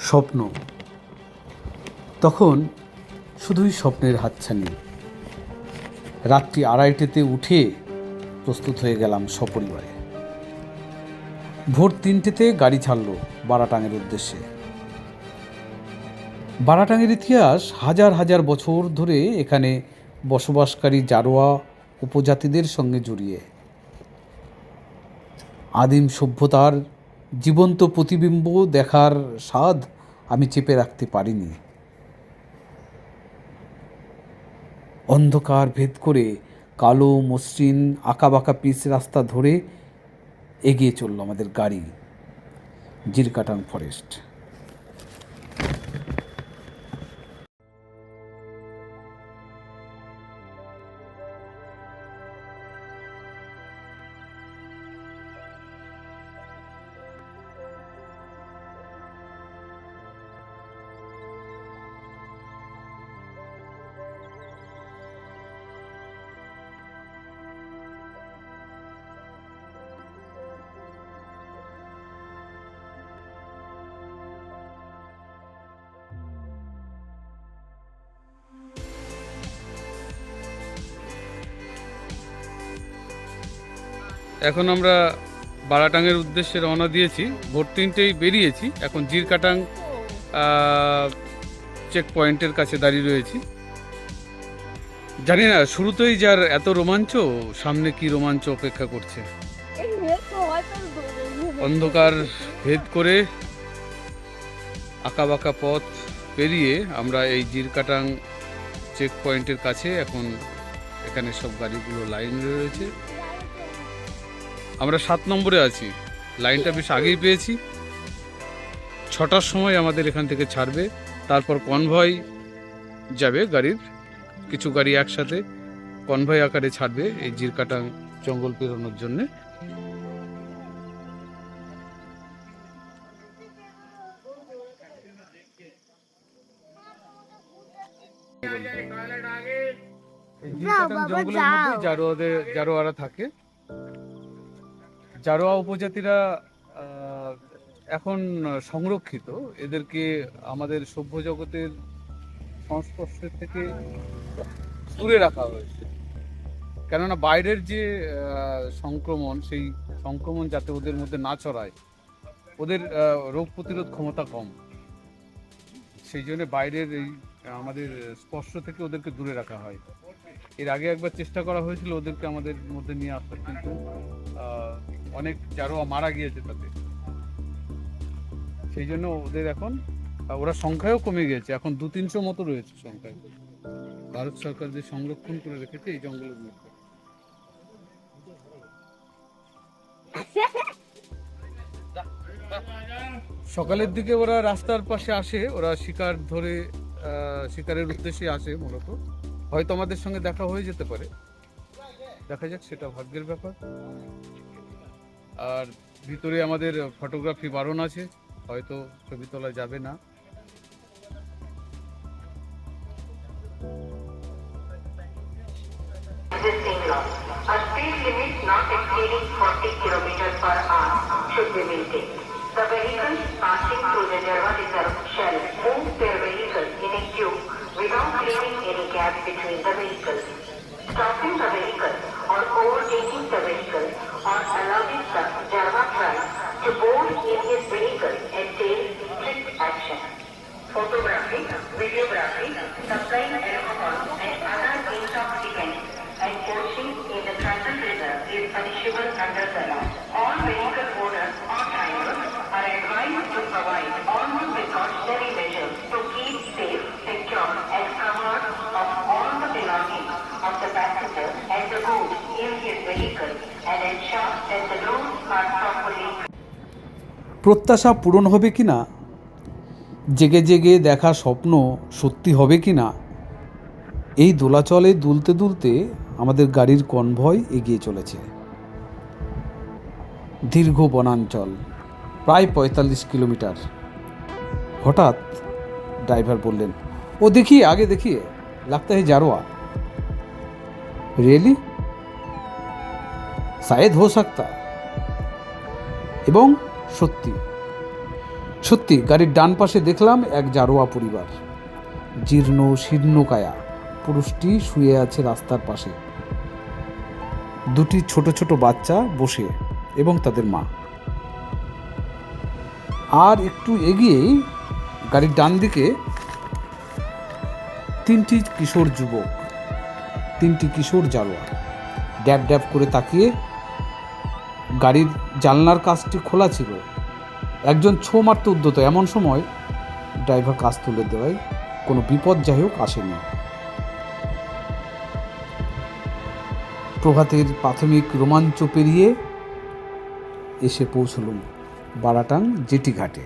স্বপ্ন। তখন শুধুই স্বপ্নের হাতছানি। রাত্রি আড়াইটেতে উঠে প্রস্তুত হয়ে গেলাম সপরিবারে। ভোর তিনটেতে গাড়ি ছাড়লো বারাটাঙের উদ্দেশ্যে। বারাটাঙের ইতিহাস হাজার হাজার বছর ধরে এখানে বসবাসকারী জারোয়া উপজাতিদের সঙ্গে জড়িয়ে। আদিম সভ্যতার জীবন্ত প্রতিবিম্ব দেখার স্বাদ আমি চেপে রাখতে পারিনি। অন্ধকার ভেদ করে কালো মসৃণ আঁকাবাঁকা পিচ রাস্তা ধরে এগিয়ে চলল আমাদের গাড়ি জিরকাটান ফরেস্ট। এখন আমরা বারাটাঙের উদ্দেশ্যে রওনা দিয়েছি। ভোর তিনটেই বেরিয়েছি। এখন জিরকাটাং চেক পয়েন্টের কাছে দাঁড়িয়ে রয়েছি। জানি না শুরুতেই যার এত রোমাঞ্চ সামনে কি রোমাঞ্চ অপেক্ষা করছে? অন্ধকার ভেদ করে আঁকাবাঁকা পথ পেরিয়ে আমরা এই জিরকাটাং চেক পয়েন্টের কাছে এখন এখানে সব গাড়িগুলো লাইন রয়েছে। আমরা সাত নম্বরে আছি। লাইনটা বেশ আগেই পেয়েছি। ছটার সময় আমাদের এখান থেকে ছাড়বে। তারপর কনভয় যাবে গাড়ির। কিছু গাড়ি একসাথে কনভয় আকারে ছাড়বে এই জিরকাটাং জঙ্গল পেরোনোর জন্যে। জঙ্গলের। মধ্যে জারোয়াদের জারোয়ারা থাকে। জারোয়া উপজাতিরা এখন সংরক্ষিত। এদেরকে আমাদের সভ্য জগতের সংস্পর্শের থেকে দূরে রাখা হয়েছে। কেননা বাইরের যে সংক্রমণ, সেই সংক্রমণ যাতে ওদের মধ্যে না ছড়ায়, ওদের রোগ প্রতিরোধ ক্ষমতা কম। সেই জন্য বাইরের এই আমাদের স্পর্শ থেকে ওদেরকে দূরে রাখা হয়। এর আগে একবার চেষ্টা করা হয়েছিল ওদেরকে আমাদের মধ্যে নিয়ে আসার, কিন্তু অনেক চারোয়া মারা গিয়েছে তাতে। সেই জন্য ওদের এখন ওরা সংখ্যাও কমে গিয়েছে। এখন দু তিনশো মতো রয়েছে সংখ্যায়। ভারত সরকার যে সংরক্ষণ করে রেখেছে এই জঙ্গলের মধ্যে। সকালের দিকে ওরা রাস্তার পাশে আসে, ওরা শিকার ধরে শিকারের উদ্দেশ্যে আসে মূলত। হয়তো আমাদের সঙ্গে দেখা হয়ে যেতে পারে। দেখা যাক, সেটা ভাগ্যের ব্যাপার। আর ভিতরে আমাদের ফটোগ্রাফি বারণ আছে, হয়তো ছবি তোলা যাবে না। Between the vehicles. Stopping the vehicle or overtaking the vehicle or allowing the Jarwa tribe to board in his vehicle entails strict action. Photography, videography, supplying alcohol and other intoxicants and poaching in the tribal reserve is punishable under the law. All vehicle owners or drivers are advised to provide all the precautionary প্রত্যাশা পূরণ হবে কি না? জেগে জেগে দেখা স্বপ্ন সত্যি হবে কি না? এই দোলাচলে দুলতে দুলতে আমাদের গাড়ির কনভয় এগিয়ে চলেছে। দীর্ঘ বনাঞ্চল, প্রায় পঁয়তাল্লিশ কিলোমিটার। হঠাৎ ড্রাইভার বললেন, ও দেখিয়ে, আগে দেখিয়ে লাগতে হে জারোয়া। রিয়েলি শায়দ হো সকতা এবং সত্যি। সত্যি, গাড়ির ডান পাশে দেখলাম এক জারোয়া পরিবার। জীর্ণ শীর্ণকায়া পুরুষটি শুয়ে আছে রাস্তার পাশে। দুটি ছোট ছোট বাচ্চা বসে এবং তাদের মা। আর একটু এগিয়েই গাড়ির ডান দিকে তিনটি কিশোর যুবক, তিনটি কিশোর জারোয়া। ড্যাব ড্যাব করে তাকিয়ে গাড়ির জানলার কাজটি খোলা ছিল। একজন ছো মারতে উদ্যত এমন সময় ড্রাইভার কাজ তুলে দেওয়ায় কোনো বিপদ যাই হোক আসেনি। প্রভাতের প্রাথমিক রোমাঞ্চ পেরিয়ে এসে পৌঁছলুম বারাটাং জেটি ঘাটে